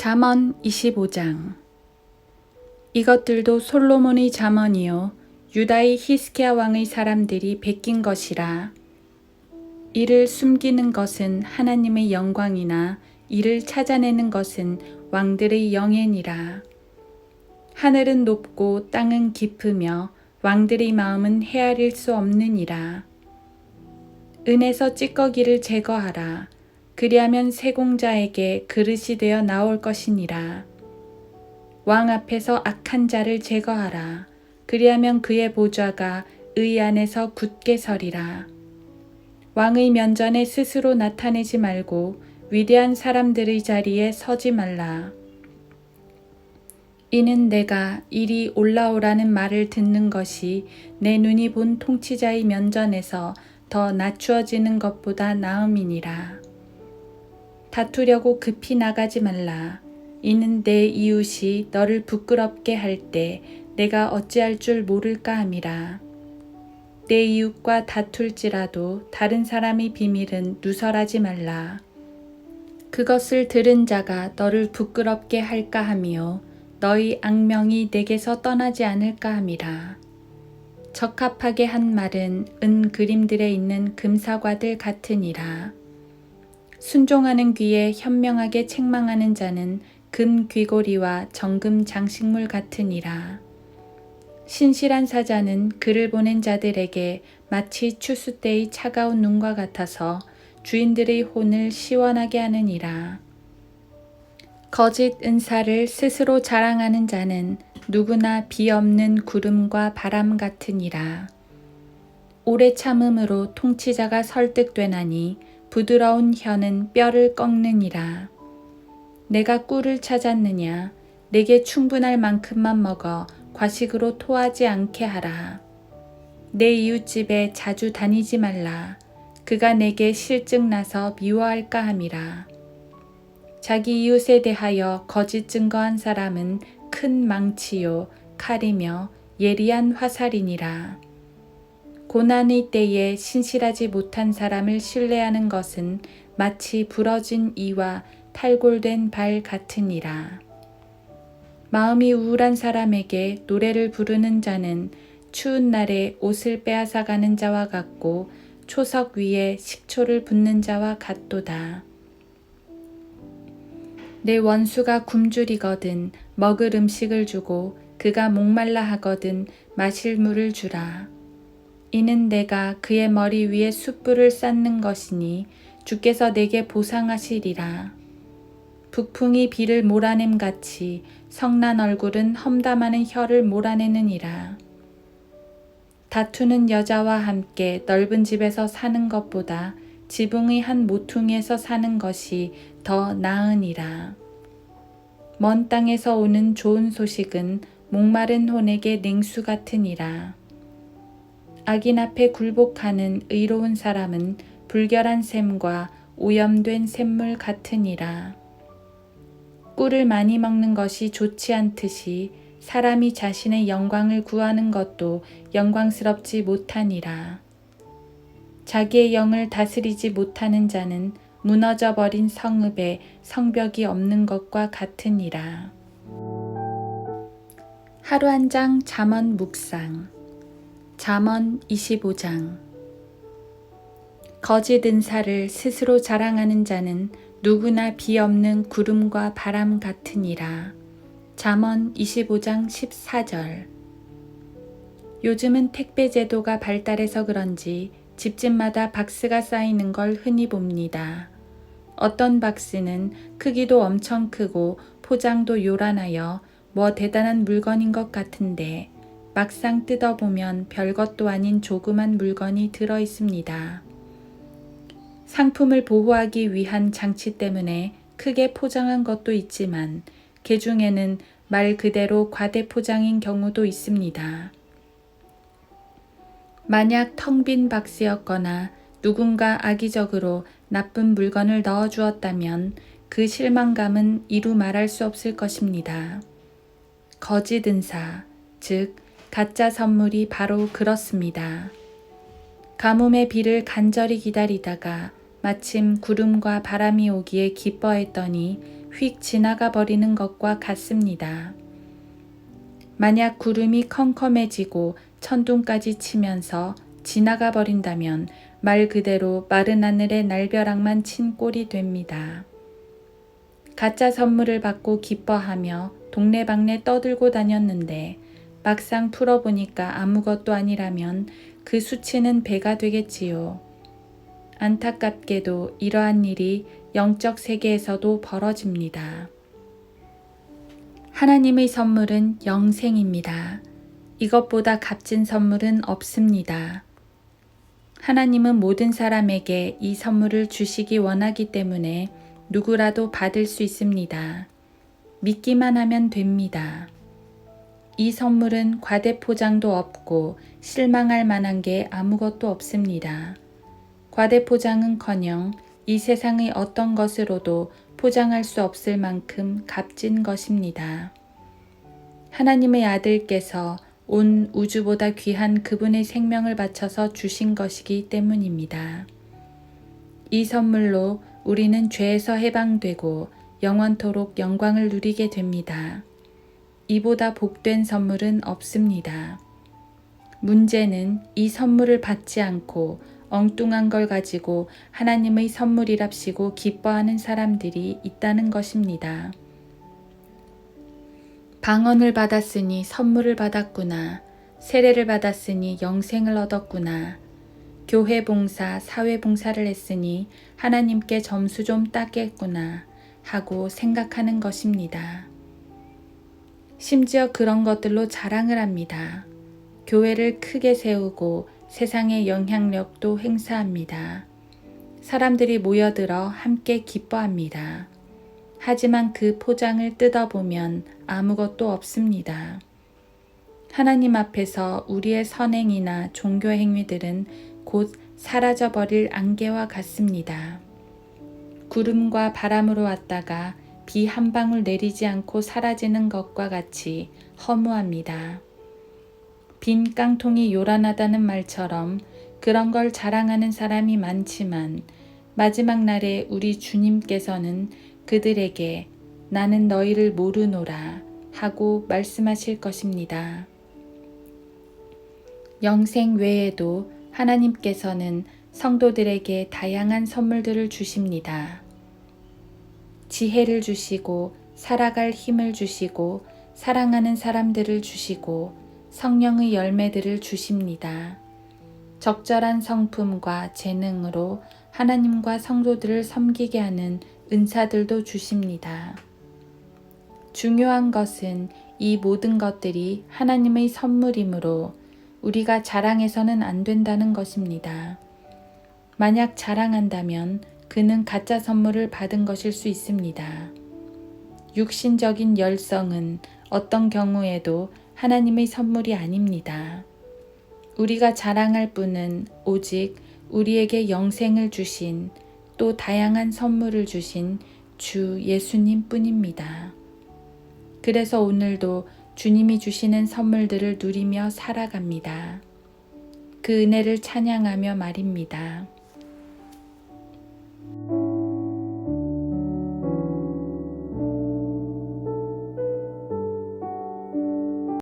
잠언 25장. 이것들도 솔로몬의 잠언이요 유다의 히스키야 왕의 사람들이 베낀 것이라. 이를 숨기는 것은 하나님의 영광이나 이를 찾아내는 것은 왕들의 영예니라. 하늘은 높고 땅은 깊으며 왕들의 마음은 헤아릴 수 없느니라. 은에서 찌꺼기를 제거하라 그리하면 세공자에게 그릇이 되어 나올 것이니라. 왕 앞에서 악한 자를 제거하라. 그리하면 그의 보좌가 의 안에서 굳게 서리라. 왕의 면전에 스스로 나타내지 말고 위대한 사람들의 자리에 서지 말라. 이는 내가 이리 올라오라는 말을 듣는 것이 내 눈이 본 통치자의 면전에서 더 낮추어지는 것보다 나음이니라. 다투려고 급히 나가지 말라. 이는 내 이웃이 너를 부끄럽게 할 때 내가 어찌할 줄 모를까 함이라. 내 이웃과 다툴지라도 다른 사람의 비밀은 누설하지 말라. 그것을 들은 자가 너를 부끄럽게 할까 하며 너희 악명이 내게서 떠나지 않을까 함이라. 적합하게 한 말은 은 그림들에 있는 금사과들 같으니라. 순종하는 귀에 현명하게 책망하는 자는 금 귀고리와 정금 장식물 같으니라. 신실한 사자는 그를 보낸 자들에게 마치 추수 때의 차가운 눈과 같아서 주인들의 혼을 시원하게 하느니라. 거짓 은사를 스스로 자랑하는 자는 누구나 비 없는 구름과 바람 같으니라. 오래 참음으로 통치자가 설득되나니 부드러운 혀는 뼈를 꺾느니라. 내가 꿀을 찾았느냐? 내게 충분할 만큼만 먹어 과식으로 토하지 않게 하라. 내 이웃집에 자주 다니지 말라. 그가 내게 실증 나서 미워할까 함이라. 자기 이웃에 대하여 거짓 증거한 사람은 큰 망치요, 칼이며 예리한 화살이니라. 고난의 때에 신실하지 못한 사람을 신뢰하는 것은 마치 부러진 이와 탈골된 발 같으니라. 마음이 우울한 사람에게 노래를 부르는 자는 추운 날에 옷을 빼앗아 가는 자와 같고 초석 위에 식초를 붓는 자와 같도다. 내 원수가 굶주리거든 먹을 음식을 주고 그가 목말라 하거든 마실 물을 주라. 이는 내가 그의 머리 위에 숯불을 쌓는 것이니 주께서 내게 보상하시리라. 북풍이 비를 몰아냄 같이 성난 얼굴은 험담하는 혀를 몰아내느니라. 다투는 여자와 함께 넓은 집에서 사는 것보다 지붕의 한 모퉁이에서 사는 것이 더 나으니라. 먼 땅에서 오는 좋은 소식은 목마른 혼에게 냉수 같으니라. 악인 앞에 굴복하는 의로운 사람은 불결한 샘과 오염된 샘물 같으니라. 꿀을 많이 먹는 것이 좋지 않듯이 사람이 자신의 영광을 구하는 것도 영광스럽지 못하니라. 자기의 영을 다스리지 못하는 자는 무너져 버린 성읍에 성벽이 없는 것과 같으니라. 하루 한 장 잠언 묵상 잠언 25장 거짓 은사를 스스로 자랑하는 자는 누구나 비 없는 구름과 바람 같으니라. 잠언 25장 14절 요즘은 택배 제도가 발달해서 그런지 집집마다 박스가 쌓이는 걸 흔히 봅니다. 어떤 박스는 크기도 엄청 크고 포장도 요란하여 뭐 대단한 물건인 것 같은데 막상 뜯어보면 별것도 아닌 조그만 물건이 들어 있습니다. 상품을 보호하기 위한 장치 때문에 크게 포장한 것도 있지만 개 중에는 말 그대로 과대 포장인 경우도 있습니다. 만약 텅 빈 박스였거나 누군가 악의적으로 나쁜 물건을 넣어 주었다면 그 실망감은 이루 말할 수 없을 것입니다. 거짓 은사, 즉, 가짜 선물이 바로 그렇습니다. 가뭄의 비를 간절히 기다리다가 마침 구름과 바람이 오기에 기뻐했더니 휙 지나가 버리는 것과 같습니다. 만약 구름이 컴컴해지고 천둥까지 치면서 지나가 버린다면 말 그대로 마른 하늘에 날벼락만 친 꼴이 됩니다. 가짜 선물을 받고 기뻐하며 동네방네 떠들고 다녔는데 막상 풀어보니까 아무것도 아니라면 그 수치는 배가 되겠지요. 안타깝게도 이러한 일이 영적 세계에서도 벌어집니다. 하나님의 선물은 영생입니다. 이것보다 값진 선물은 없습니다. 하나님은 모든 사람에게 이 선물을 주시기 원하기 때문에 누구라도 받을 수 있습니다. 믿기만 하면 됩니다. 이 선물은 과대 포장도 없고 실망할 만한 게 아무것도 없습니다. 과대 포장은 커녕 이 세상의 어떤 것으로도 포장할 수 없을 만큼 값진 것입니다. 하나님의 아들께서 온 우주보다 귀한 그분의 생명을 바쳐서 주신 것이기 때문입니다. 이 선물로 우리는 죄에서 해방되고 영원토록 영광을 누리게 됩니다. 이보다 복된 선물은 없습니다. 문제는 이 선물을 받지 않고 엉뚱한 걸 가지고 하나님의 선물이랍시고 기뻐하는 사람들이 있다는 것입니다. 방언을 받았으니 선물을 받았구나. 세례를 받았으니 영생을 얻었구나. 교회 봉사, 사회 봉사를 했으니 하나님께 점수 좀 따겠구나 하고 생각하는 것입니다. 심지어 그런 것들로 자랑을 합니다. 교회를 크게 세우고 세상의 영향력도 행사합니다. 사람들이 모여들어 함께 기뻐합니다. 하지만 그 포장을 뜯어보면 아무것도 없습니다. 하나님 앞에서 우리의 선행이나 종교 행위들은 곧 사라져버릴 안개와 같습니다. 구름과 바람으로 왔다가 비 한 방울 내리지 않고 사라지는 것과 같이 허무합니다. 빈 깡통이 요란하다는 말처럼 그런 걸 자랑하는 사람이 많지만 마지막 날에 우리 주님께서는 그들에게 나는 너희를 모르노라 하고 말씀하실 것입니다. 영생 외에도 하나님께서는 성도들에게 다양한 선물들을 주십니다. 지혜를 주시고 살아갈 힘을 주시고 사랑하는 사람들을 주시고 성령의 열매들을 주십니다. 적절한 성품과 재능으로 하나님과 성도들을 섬기게 하는 은사들도 주십니다. 중요한 것은 이 모든 것들이 하나님의 선물이므로 우리가 자랑해서는 안 된다는 것입니다. 만약 자랑한다면 그는 가짜 선물을 받은 것일 수 있습니다. 육신적인 열성은 어떤 경우에도 하나님의 선물이 아닙니다. 우리가 자랑할 분은 오직 우리에게 영생을 주신 또 다양한 선물을 주신 주 예수님 뿐입니다. 그래서 오늘도 주님이 주시는 선물들을 누리며 살아갑니다. 그 은혜를 찬양하며 말입니다.